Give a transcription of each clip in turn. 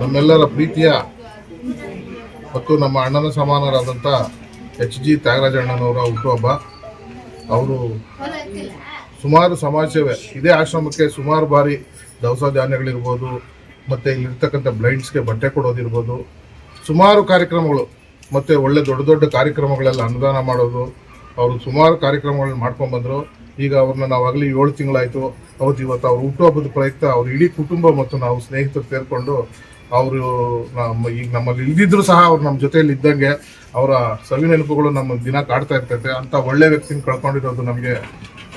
ನಮ್ಮೆಲ್ಲರ ಪ್ರೀತಿಯ ಮತ್ತು ನಮ್ಮ ಅಣ್ಣನ ಸಮಾನರಾದಂಥ ಎಚ್ ಜಿ ತ್ಯಾಗರಾಜಣ್ಣನವರ ಹುಟ್ಟುಹಬ್ಬ. ಅವರು ಸುಮಾರು ಸಮಾಜ ಸೇವೆ ಇದೇ ಆಶ್ರಮಕ್ಕೆ ಸುಮಾರು ಬಾರಿ ದವಸ ಧಾನ್ಯಗಳಿರ್ಬೋದು, ಮತ್ತು ಇಲ್ಲಿರ್ತಕ್ಕಂಥ ಬ್ಲೈಂಡ್ಸ್ಗೆ ಬಟ್ಟೆ ಕೊಡೋದಿರ್ಬೋದು. ಸುಮಾರು ಕಾರ್ಯಕ್ರಮಗಳು, ಮತ್ತು ಒಳ್ಳೆ ದೊಡ್ಡ ದೊಡ್ಡ ಕಾರ್ಯಕ್ರಮಗಳೆಲ್ಲ ಅನುದಾನ ಮಾಡೋದು. ಅವರು ಸುಮಾರು ಕಾರ್ಯಕ್ರಮಗಳನ್ನ ಮಾಡ್ಕೊಂಡ್ಬಂದರು. ಈಗ ಅವ್ರನ್ನ ನಾವು ಆಗಲಿ ಏಳು ತಿಂಗಳಾಯಿತು. ಅವತ್ತು ಇವತ್ತು ಅವ್ರು ಹುಟ್ಟುಹಬ್ಬದ ಪ್ರಯುಕ್ತ ಅವ್ರ ಇಡೀ ಕುಟುಂಬ ಮತ್ತು ನಾವು ಸ್ನೇಹಿತರು ಸೇರಿಕೊಂಡು ಅವರು ನಮ್ಮ ಈಗ ನಮ್ಮಲ್ಲಿ ಇಲ್ದಿದ್ರು ಸಹ ಅವ್ರು ನಮ್ಮ ಜೊತೆಯಲ್ಲಿ ಇದ್ದಂಗೆ ಅವರ ಸವಿ ನೆನಪುಗಳು ನಮ್ಮ ದಿನ ಕಾಡ್ತಾ ಇರ್ತೈತೆ. ಅಂತ ಒಳ್ಳೆ ವ್ಯಕ್ತಿನ ಕಳ್ಕೊಂಡಿರೋದು ನಮಗೆ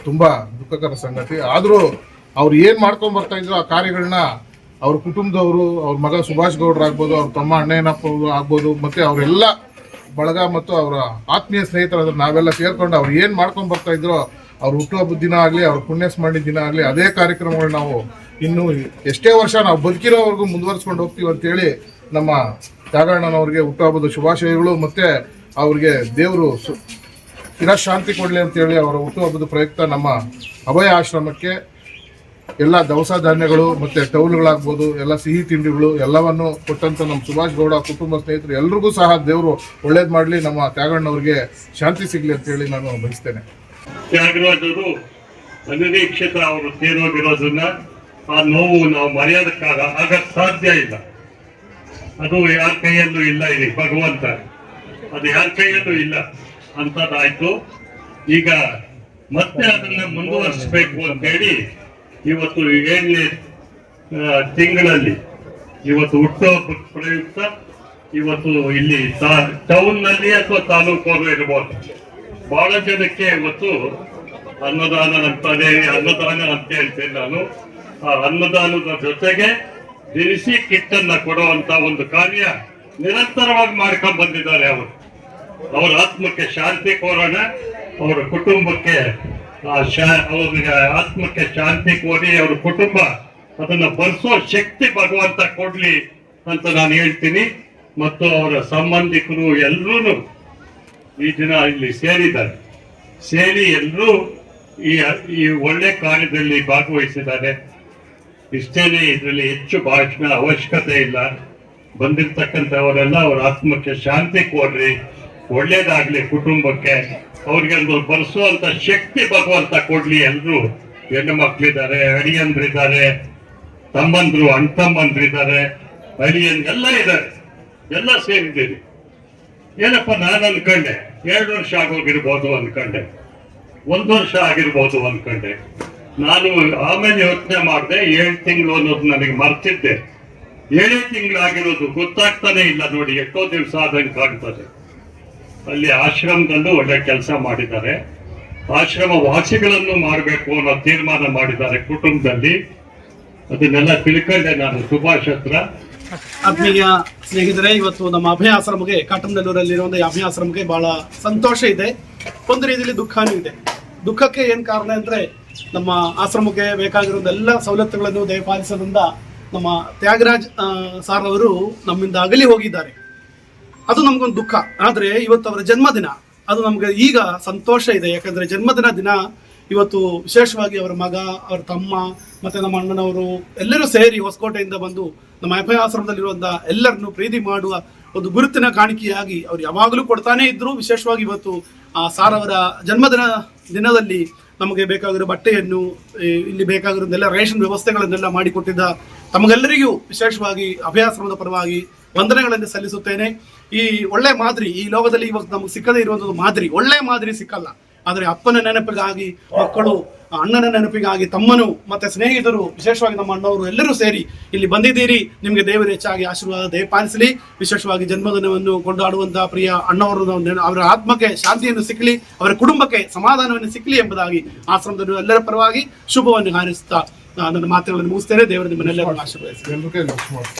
ತುಂಬ ದುಃಖಕರ ಸಂಗತಿ. ಆದರೂ ಅವ್ರು ಏನು ಮಾಡ್ಕೊಂಡು ಬರ್ತಾ ಇದ್ರು ಆ ಕಾರ್ಯಗಳನ್ನ ಅವ್ರ ಕುಟುಂಬದವರು, ಅವ್ರ ಮಗ ಸುಭಾಷ್ ಗೌಡ್ರು ಆಗ್ಬೋದು, ಅವ್ರ ತಮ್ಮ ಅಣ್ಣಯ್ಯನಪ್ಪ ಆಗ್ಬೋದು, ಮತ್ತು ಅವರೆಲ್ಲ ಬಳಗ ಮತ್ತು ಅವರ ಆತ್ಮೀಯ ಸ್ನೇಹಿತರಾದ ನಾವೆಲ್ಲ ಸೇರ್ಕೊಂಡು ಅವ್ರು ಏನು ಮಾಡ್ಕೊಂಡು ಬರ್ತಾ ಇದ್ರೋ ಅವ್ರ ಹುಟ್ಟುಹಬ್ಬದ ದಿನ ಆಗಲಿ, ಅವ್ರ ಪುಣ್ಯ ಸ್ಮರಣೆ ದಿನ ಆಗಲಿ, ಅದೇ ಕಾರ್ಯಕ್ರಮಗಳು ನಾವು ಇನ್ನು ಎಷ್ಟೇ ವರ್ಷ ನಾವು ಬದುಕಿರೋವರೆಗೂ ಮುಂದುವರಿಸ್ಕೊಂಡು ಹೋಗ್ತೀವಿ ಅಂತೇಳಿ ನಮ್ಮ ತ್ಯಾಗಣ್ಣನವ್ರಿಗೆ ಹುಟ್ಟುಹಬ್ಬದ ಶುಭಾಶಯಗಳು ಮತ್ತೆ ಅವ್ರಿಗೆ ದೇವರು ಸು ಶಾಂತಿ ಕೊಡಲಿ ಅಂತೇಳಿ ಅವರ ಹುಟ್ಟುಹಬ್ಬದ ಪ್ರಯುಕ್ತ ನಮ್ಮ ಅಭಯ ಆಶ್ರಮಕ್ಕೆ ಎಲ್ಲ ದವಸ ಧಾನ್ಯಗಳು ಮತ್ತೆ ಟೌಲ್ಗಳಾಗ್ಬೋದು, ಎಲ್ಲ ಸಿಹಿ ತಿಂಡಿಗಳು ಎಲ್ಲವನ್ನು ಕೊಟ್ಟಂತ ನಮ್ಮ ಸುಭಾಷ್ ಗೌಡ ಕುಟುಂಬ ಸ್ನೇಹಿತರು ಎಲ್ರಿಗೂ ಸಹ ದೇವರು ಒಳ್ಳೇದು ಮಾಡಲಿ, ನಮ್ಮ ತ್ಯಾಗಣ್ಣವ್ರಿಗೆ ಶಾಂತಿ ಸಿಗಲಿ ಅಂತೇಳಿ ನಾನು ಬಯಸ್ತೇನೆ. ತ್ಯಾಗರಾಜರು ಅನಿರೀಕ್ಷಿತ ಅವರು ತೀರೋಗಿರೋದನ್ನ ಆ ನೋವು ನಾವು ಮರೆಯೋದಕ್ಕಾಗ ಆಗ ಸಾಧ್ಯ ಇಲ್ಲ. ಅದು ಯಾರ ಕೈಯಲ್ಲೂ ಇಲ್ಲ ಇಲ್ಲಿ, ಭಗವಂತ. ಅದು ಯಾರ ಕೈಯಲ್ಲೂ ಇಲ್ಲ ಅಂತದಾಯ್ತು. ಈಗ ಮತ್ತೆ ಅದನ್ನ ಮುಂದುವರಿಸಬೇಕು ಅಂತೇಳಿ ಇವತ್ತು ಏಳನೇ ತಿಂಗಳಲ್ಲಿ ಇವತ್ತು ಹುಟ್ಟುಹಬ್ಬದ ಪ್ರಯುಕ್ತ ಇವತ್ತು ಇಲ್ಲಿ ಟೌನ್ನಲ್ಲಿ ಅಥವಾ ತಾಲೂಕು ಇರ್ಬೋದು. ಬಹಳ ಜನಕ್ಕೆ ಇವತ್ತು ಅನ್ನದಾನ ಅಂತಾನೆ ಅನ್ನದಾನ ಅಂತ ಹೇಳ್ತೇನೆ ನಾನು. ಆ ಅನ್ನದಾನದ ಜೊತೆಗೆ ದಿನಸಿ ಕಿಟ್ ಅನ್ನ ಕೊಡುವಂತ ಒಂದು ಕಾರ್ಯ ನಿರಂತರವಾಗಿ ಮಾಡ್ಕೊಂಡ್ ಬಂದಿದ್ದಾರೆ ಅವರು. ಅವರ ಆತ್ಮಕ್ಕೆ ಶಾಂತಿ ಕೋರೋಣ, ಅವರ ಕುಟುಂಬಕ್ಕೆ, ಆ ಅವ್ರಿಗೆ ಆತ್ಮಕ್ಕೆ ಶಾಂತಿ ಕೋರಿ ಅವರ ಕುಟುಂಬ ಅದನ್ನ ಬರ್ಸೋ ಶಕ್ತಿ ಭಗವಂತ ಕೊಡ್ಲಿ ಅಂತ ನಾನು ಹೇಳ್ತೀನಿ. ಮತ್ತು ಅವರ ಸಂಬಂಧಿಕರು ಎಲ್ಲರೂ ಈ ದಿನ ಇಲ್ಲಿ ಸೇರಿದ್ದಾರೆ. ಸೇರಿ ಎಲ್ಲರೂ ಈ ಈ ಒಳ್ಳೆ ಕಾರ್ಯದಲ್ಲಿ ಭಾಗವಹಿಸಿದ್ದಾರೆ. ಇಷ್ಟೇನೆ ಇದರಲ್ಲಿ ಹೆಚ್ಚು ಭಾಷಣ ಅವಶ್ಯಕತೆ ಇಲ್ಲ. ಬಂದಿರ್ತಕ್ಕಂಥವರೆಲ್ಲ ಅವರ ಆತ್ಮಕ್ಕೆ ಶಾಂತಿ ಕೊಡ್ರಿ. ಒಳ್ಳೇದಾಗ್ಲಿ ಕುಟುಂಬಕ್ಕೆ. ಅವ್ರಿಗೆ ಒಂದು ಬರೆಸುವಂತ ಶಕ್ತಿ ಭಗವಂತ ಕೊಡ್ಲಿ ಎಲ್ರು ಹೆಣ್ಣು ಮಕ್ಕಳಿದ್ದಾರೆ ಅಡಿಯಂದ್ರಿದ್ದಾರೆ ತಮ್ಮಂದ್ರು, ಅಣ್ತಮ್ಮಂದ್ರಿದ್ದಾರೆ ಅಳಿಯನ್ ಎಲ್ಲ ಇದ್ದಾರೆ. ಎಲ್ಲ ಸೇರಿದ್ದೀರಿ. ಏನಪ್ಪ ನಾನು ಅನ್ಕಂಡೆ? ಎರಡು ವರ್ಷ ಆಗೋಗಿರ್ಬೋದು ಅನ್ಕಂಡೆ. ಒಂದು ವರ್ಷ ಆಗಿರ್ಬೋದು ಅನ್ಕಂಡೆ. ನಾನು ಆಮೇಲೆ ಯೋಚನೆ ಮಾಡಿದೆ, ಏಳು ತಿಂಗಳು ಅನ್ನೋದು ನನಗೆ ಮರ್ತಿದ್ದೆ. ಏಳೇ ತಿಂಗಳು ಆಗಿರೋದು ಗೊತ್ತಾಗ್ತಾನೆ ಇಲ್ಲ ನೋಡಿ, ಎಷ್ಟೋ ದಿವಸ ಆದಂಗೆ ಕಾಣ್ತದೆ. ಅಲ್ಲಿ ಆಶ್ರಮದಲ್ಲೂ ಒಳ್ಳೆ ಕೆಲಸ ಮಾಡಿದ್ದಾರೆ. ಆಶ್ರಮ ವಾಸಿಗಳನ್ನು ಮಾಡಬೇಕು ಅನ್ನೋ ತೀರ್ಮಾನ ಮಾಡಿದ್ದಾರೆ ಕುಟುಂಬದಲ್ಲಿ. ಅದನ್ನೆಲ್ಲ ತಿಳ್ಕೊಂಡೆ ನಾನು ಸುಭಾಷ್ ಹತ್ರ. ಆತ್ಮೀಯ ಸ್ನೇಹಿತರೆ, ಇವತ್ತು ನಮ್ಮ ಅಭಯ ಆಶ್ರಮಕ್ಕೆ ಈ ಅಭಯ ಆಶ್ರಮಕ್ಕೆ ಬಹಳ ಸಂತೋಷ ಇದೆ. ಒಂದು ರೀತಿಯಲ್ಲಿ ದುಃಖನೂ ಇದೆ. ದುಃಖಕ್ಕೆ ಏನು ಕಾರಣ ಅಂದರೆ, ನಮ್ಮ ಆಶ್ರಮಕ್ಕೆ ಬೇಕಾಗಿರೋ ಎಲ್ಲ ಸವಲತ್ತುಗಳನ್ನು ದಯಪಾಲಿಸೋದ್ರಿಂದ ನಮ್ಮ ತ್ಯಾಗರಾಜ್ ಸಾರ್ ಅವರು ನಮ್ಮಿಂದ ಅಗಲಿ ಹೋಗಿದ್ದಾರೆ. ಅದು ನಮ್ಗೊಂದು ದುಃಖ. ಆದರೆ ಇವತ್ತು ಅವರ ಜನ್ಮದಿನ. ಅದು ನಮ್ಗೆ ಈಗ ಸಂತೋಷ ಇದೆ. ಯಾಕಂದ್ರೆ ಜನ್ಮದಿನ ದಿನ ಇವತ್ತು ವಿಶೇಷವಾಗಿ ಅವರ ಮಗ, ಅವರ ತಮ್ಮ ಮತ್ತೆ ನಮ್ಮ ಅಣ್ಣನವರು ಎಲ್ಲರೂ ಸೇರಿ ಹೊಸಕೋಟೆಯಿಂದ ಬಂದು ನಮ್ಮ ಅಭಯ ಆಶ್ರಮದಲ್ಲಿರುವಂತಹ ಎಲ್ಲರನ್ನು ಪ್ರೀತಿ ಮಾಡುವ ಒಂದು ಗುರುತಿನ ಕಾಣಿಕೆಯಾಗಿ ಅವ್ರು ಯಾವಾಗಲೂ ಕೊಡ್ತಾನೇ ಇದ್ರು. ವಿಶೇಷವಾಗಿ ಇವತ್ತು ಆ ಸಾರ್ ಅವರ ಜನ್ಮದಿನ ದಿನದಲ್ಲಿ ನಮಗೆ ಬೇಕಾಗಿರೋ ಬಟ್ಟೆಯನ್ನು ಇಲ್ಲಿ ಬೇಕಾಗಿರೋದೆಲ್ಲ ರೇಷನ್ ವ್ಯವಸ್ಥೆಗಳನ್ನೆಲ್ಲ ಮಾಡಿಕೊಟ್ಟಿದ್ದ ತಮಗೆಲ್ಲರಿಗೂ ವಿಶೇಷವಾಗಿ ಅಭಯಾಶ್ರಮದ ಪರವಾಗಿ ವಂದನೆಗಳನ್ನು ಸಲ್ಲಿಸುತ್ತೇನೆ. ಈ ಒಳ್ಳೆ ಮಾದರಿ, ಈ ಲೋಕದಲ್ಲಿ ಇವತ್ತು ನಮಗೆ ಸಿಕ್ಕದೇ ಇರುವಂಥದ್ದು ಮಾದರಿ, ಒಳ್ಳೆ ಮಾದರಿ ಸಿಕ್ಕಲ್ಲ. ಆದರೆ ಅಪ್ಪನ ನೆನಪಿಗಾಗಿ, ಮಕ್ಕಳು, ಅಣ್ಣನ ನೆನಪಿಗಾಗಿ, ತಮ್ಮನು, ಮತ್ತೆ ಸ್ನೇಹಿತರು, ವಿಶೇಷವಾಗಿ ನಮ್ಮ ಅಣ್ಣವರು ಎಲ್ಲರೂ ಸೇರಿ ಇಲ್ಲಿ ಬಂದಿದ್ದೀರಿ. ನಿಮಗೆ ದೇವರು ಹೆಚ್ಚಾಗಿ ಆಶೀರ್ವಾದ ದಯಪಾಲಿಸಲಿ. ವಿಶೇಷವಾಗಿ ಜನ್ಮದಿನವನ್ನು ಕೊಂಡಾಡುವಂತಹ ಪ್ರಿಯ ಅಣ್ಣವರು ಅವರ ಆತ್ಮಕ್ಕೆ ಶಾಂತಿಯನ್ನು ಸಿಕ್ಕಲಿ, ಅವರ ಕುಟುಂಬಕ್ಕೆ ಸಮಾಧಾನವನ್ನು ಸಿಕ್ಕಲಿ ಎಂಬುದಾಗಿ ಆಶ್ರಮದ ಎಲ್ಲರ ಪರವಾಗಿ ಶುಭವನ್ನು ಹಾರಿಸುತ್ತಾ ನನ್ನ ಮಾತುಗಳನ್ನು ಮುಗಿಸ್ತೇನೆ. ದೇವರು ನಿಮ್ಮನ್ನೆಲ್ಲರೂ ಆಶೀರ್ವದಿಸಿ.